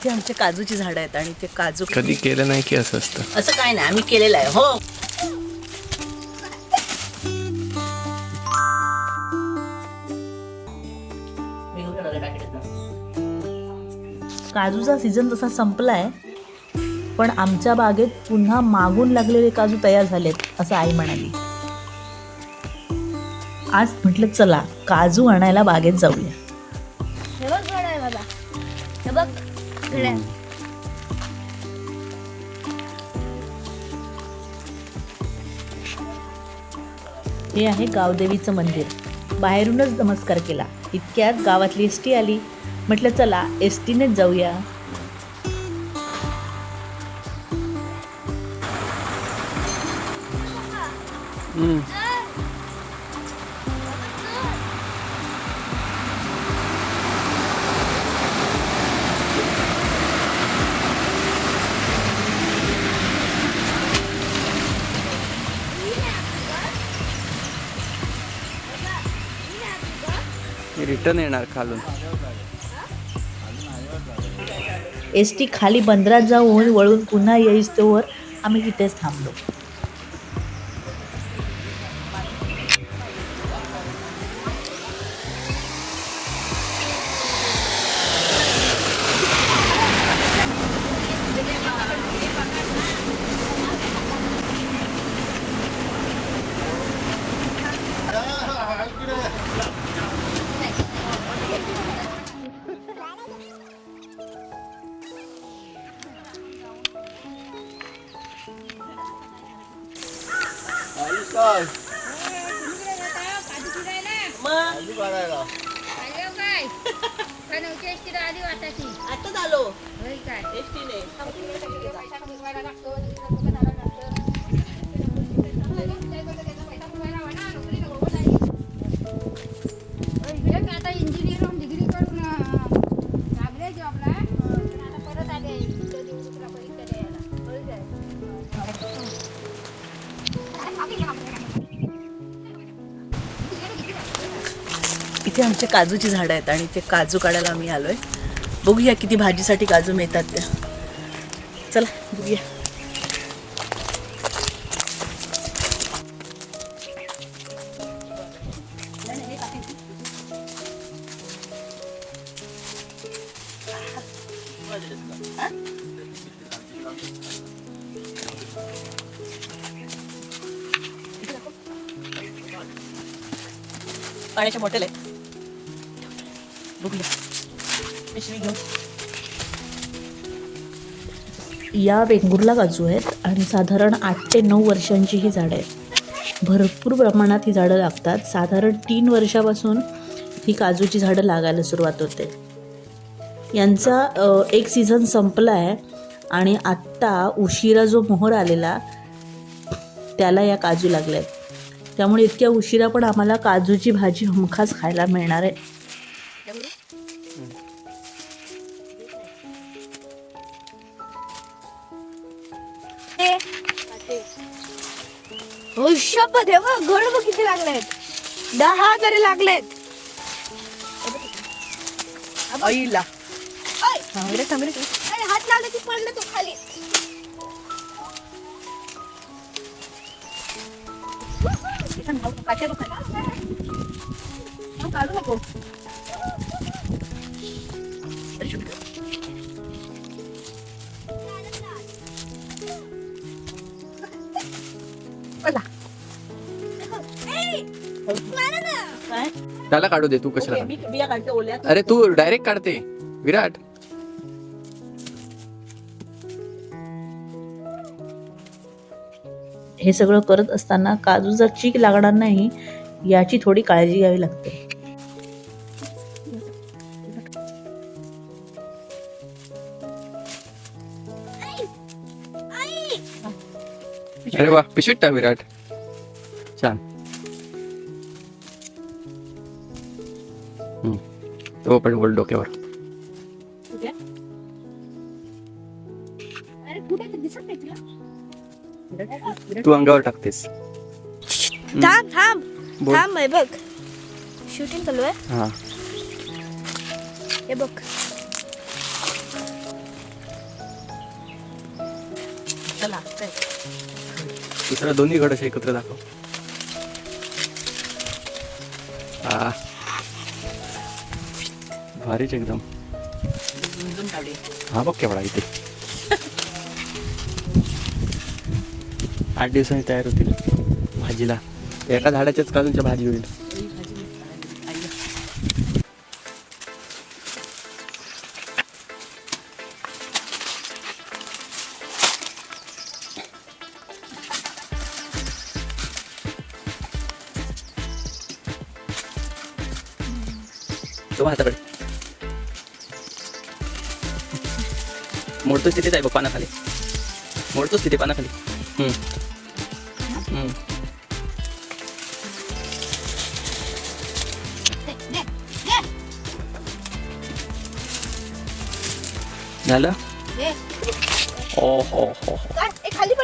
इथे आमचे काजूची झाडं आहेत आणि ते काजू कधी केलं नाही की असं असतं. असं काय नाही आम्ही केलेलं आहे हो. काजूचा सीझन तसा संपलाय पण आमच्या बागेत पुन्हा मागून लागलेले काजू तयार झालेत असं आई म्हणाली. आज म्हटलं चला काजू आणायला बागेत जाऊया. हे आहे गावदेवीचं मंदिर. बाहेरूनच नमस्कार केला. इतक्यात गावातली एस टी आली. म्हटलं चला एस टीनेच जाऊया. रिटर्न येणार खालून. एस टी खाली बंदरात जाऊन वळून पुन्हा येईस तोवर आम्ही तिथेच थांबलो. आता आलो. इंजिनियर होऊन डिग्री करून लागले जॉबला आता परत आले इथं दिवसाला परीक्षा द्यायला होय काय? इथे आमचे काजूची झाडं आहेत आणि ते काजू काढायला आम्ही आलोय. बघूया किती भाजीसाठी काजू मिळतात त्या. चला बघूया. पाण्याच्या बॉटल आहे. बघूया. पिशवी घेऊन या वेंगुर्ला काजू आहेत आणि साधारण आठ ते नऊ वर्षांची ही झाडं आहेत. भरपूर प्रमाणात ही झाडं लागतात. साधारण तीन वर्षापासून ही काजूची झाडं लागायला सुरुवात होते. यांचा एक सीझन संपला आहे आणि आत्ता उशिरा जो मोहर आलेला त्याला या काजू लागल्या आहेत त्यामुळे इतक्या उशिरा पण आम्हाला काजूची भाजी हमखास खायला मिळणार आहे. शपथ हे बघ घड बघ किती लागलेत. दहा तरी लागलेत. आईला. अरे हात लावला की पडलं तो खाली. काढू नको. त्याला काढू दे तू कशाला मी बिया काढते ओल्या. काढ- अरे तू डायरेक्ट काढते. विराट. हे सगळं करत असताना काजूचा चीक लागणार नाही याची थोडी काळजी घ्यावी लागते. अरे वा पिशवीत टाक विराट. छान. तो पण बोल डोक्यावर. तू अंगावर टाकतेस. थांब थांब. थांब बघ. शूटिंग चालू आहे. हे. बघ. चला दुसरा दोन्ही गड एकत्र दाखव. हा भारीच एकदम. हा बघ केवढा इथे. आठ दिवसांनी तयार होतील भाजीला. एका झाडाच्याच काजूंच्या भाजी होईल? तो हाताकडे मोडतोच तिथेच आहे बघ पानाखाली मोडतोच तिथे पानाखाली हम्म. हम्म. झालं. ओ हो हो हो. खाली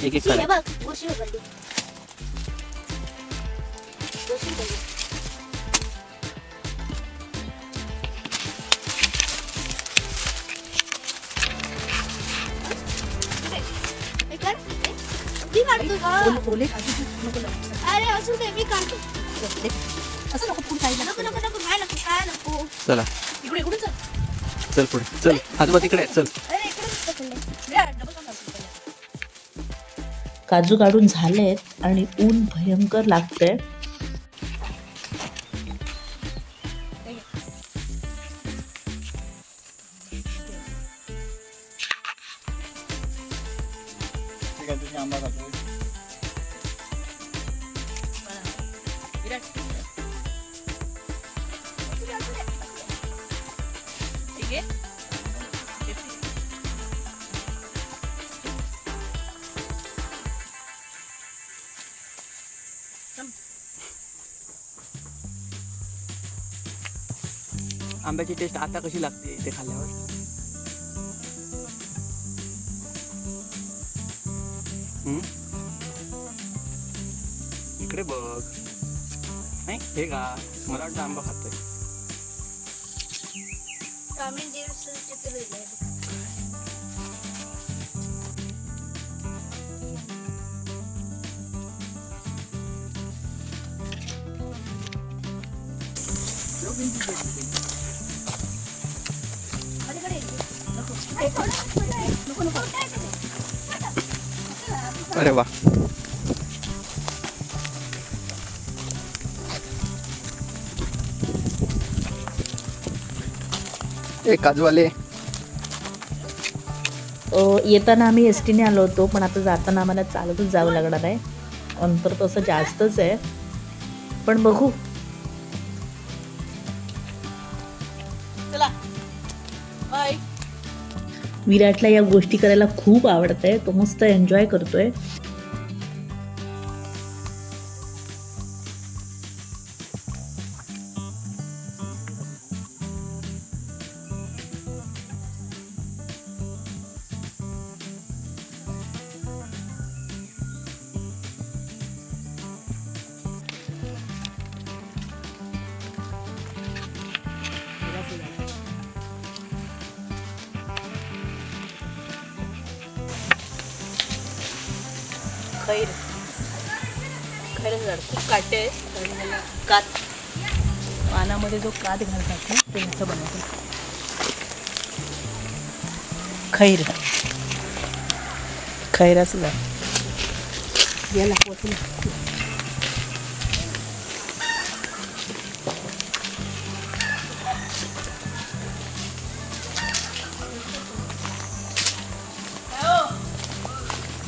एक एक करा बघ गोशी उघडली अरे असू दे मी काढतो. असं नको पुढे काय नको नको. नको काय नको काय नको. चला. इकडे इकडे चल. चल पुढे चल. आजोबा तिकडे चल. अरे इकडे पकडले काजू काढून झालेत आणि ऊन भयंकर लागतंय. आंब्याची टेस्ट आता कशी लागते इथे खाल्ल्यावर? इकडे बघ. नाही हे का मला वाटतं आंबा खातोय. अरे वा. ए काजूवाले. येताना आम्ही एस टीने आलो होतो पण आता जाताना आम्हाला चालतच जावं लागणार आहे. अंतर तसं जास्तच आहे. पण बघू विराटला या गोष्टी करायला खूप आवडत आहे तो मस्त एन्जॉय करतोय. खैर. खैर झाड खूप काटे आहेत. आणि मला कात पानामध्ये जो कात घालतात ना ते असं बनवतो. खैर. खैराचं झाड याला पोचलं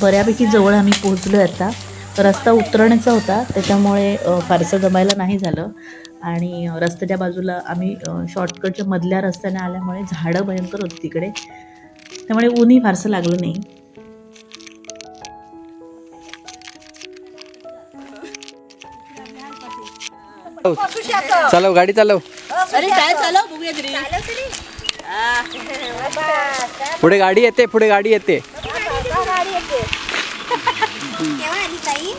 बऱ्यापैकी जवळ आम्ही पोहोचलो आता. रस्ता उतरण्याचा होता त्याच्यामुळे फारसं जमायला नाही झालं. आणि रस्त्याच्या बाजूला आम्ही शॉर्टकटच्या मधल्या रस्त्याने आल्यामुळे झाडं भयंकर होती तिकडे. त्यामुळे ऊनही फारसं लागलं नाही. चालव गाडी चालव. अरे काय चालव? बघूया तरी. पुढे गाडी येते पुढे गाडी येते केव्हा आली ताई?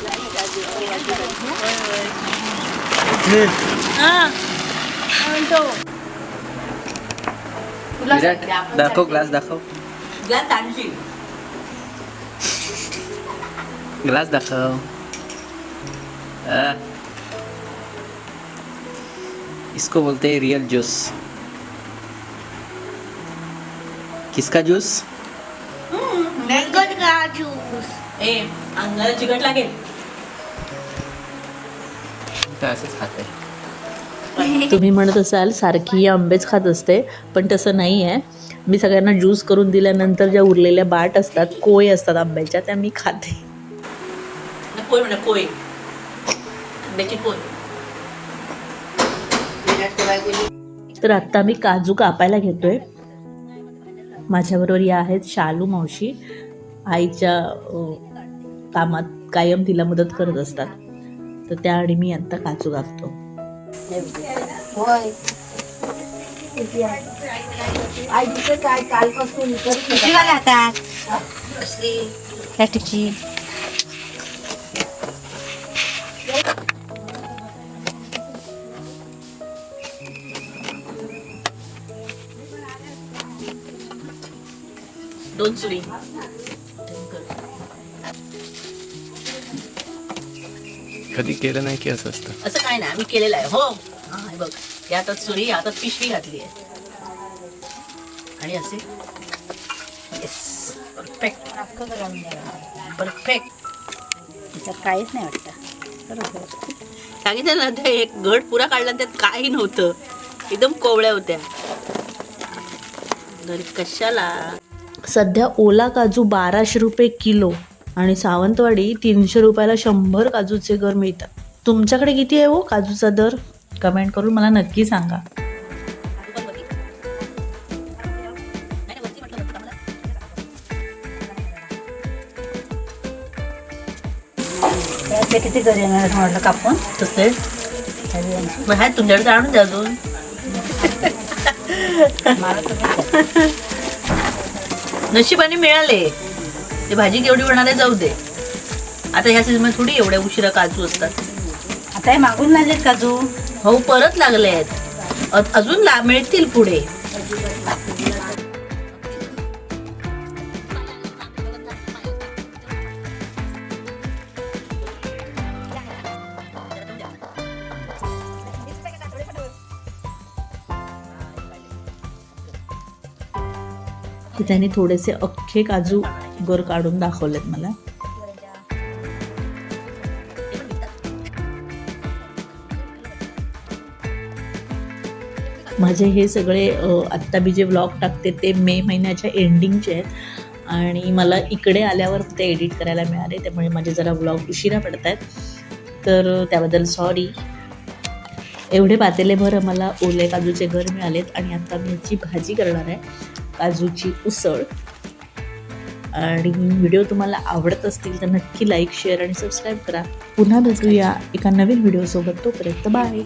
हा. म्हणतो. विराट दाखव ग्लास दाखव. ग्लास आणशील. ग्लास दाखव. आ. इसको बोलते हैं रियल जूस किसका जूस ए अंगाला चिकट लागेल. तर असंच खाते तुम्ही म्हणत असाल सारखी आंबेच खात असते पण तसं नाही आहे. मी सगळ्यांना ज्यूस करून दिल्यानंतर ज्या उरलेल्या बाट असतात कोय असतात आंब्याच्या त्या मी खाते. म्हणा अंड्याची पोय तर आत्ता मी काजू कापायला घेतोय. माझ्याबरोबर या आहेत शालू मावशी आईच्या कामात कायम तिला मदत करत असतात. तर त्या आणि मी आत्ता हातात प्लॅस्टिकची दोन सुरी. कधी केलं नाही की असं असतं. असं काय नाही आम्ही केलेलं आहे हो. हा हे बघ या हातात सुरी हातात पिशवी घातली आहे. आणि असे? येस परफेक्ट परफेक्ट त्याच्यात काहीच नाही वाटतं. सांगितलं ना ते एक घट पुरा काढला आणि त्यात काही नव्हतं. एकदम कोवळ्या होत्या. कशाला? सध्या ओला काजू बाराशे रुपये किलो. आणि सावंतवाडी तीनशे रुपयाला शंभर काजूचे घर मिळतात. तुमच्याकडे किती आहे हो काजूचा दर? कमेंट करून मला नक्की सांगा. ते किती घरी येणार म्हटलं कापून? तसे. मग ह्या तुमच्याकडे आणून द्या अजून. नशिबाने मिळाले. ते भाजी केवढी होणार आहे जाऊ दे. आता ह्या सीझनमध्ये थोडी एवढ्या उशिरा काजू असतात. आता हे मागून लागलेत काजू. हो परत लागले आहेत अजून ला मिळतील पुढे. तर त्यांनी थोडेसे अख्खे काजू गर काढून दाखवलेत मला. माझे हे सगळे आत्ता मी जे ब्लॉग टाकते ते मे महिन्याच्या एंडिंगचे आहेत. आणि मला इकडे आल्यावर ते एडिट करायला मिळाले त्यामुळे माझे जरा ब्लॉग उशिरा पडत आहेत तर त्याबद्दल सॉरी एवढे पातेलेभर मला ओले काजूचे घर मिळालेत आणि आता मी याची भाजी करणार आहे काजूची उसळ. आणि व्हिडिओ तुम्हाला आवडत असतील तर नक्की लाईक शेअर आणि सबस्क्राईब करा. पुन्हा भेटूया एका नवीन व्हिडिओसोबत. तोपर्यंत बाय.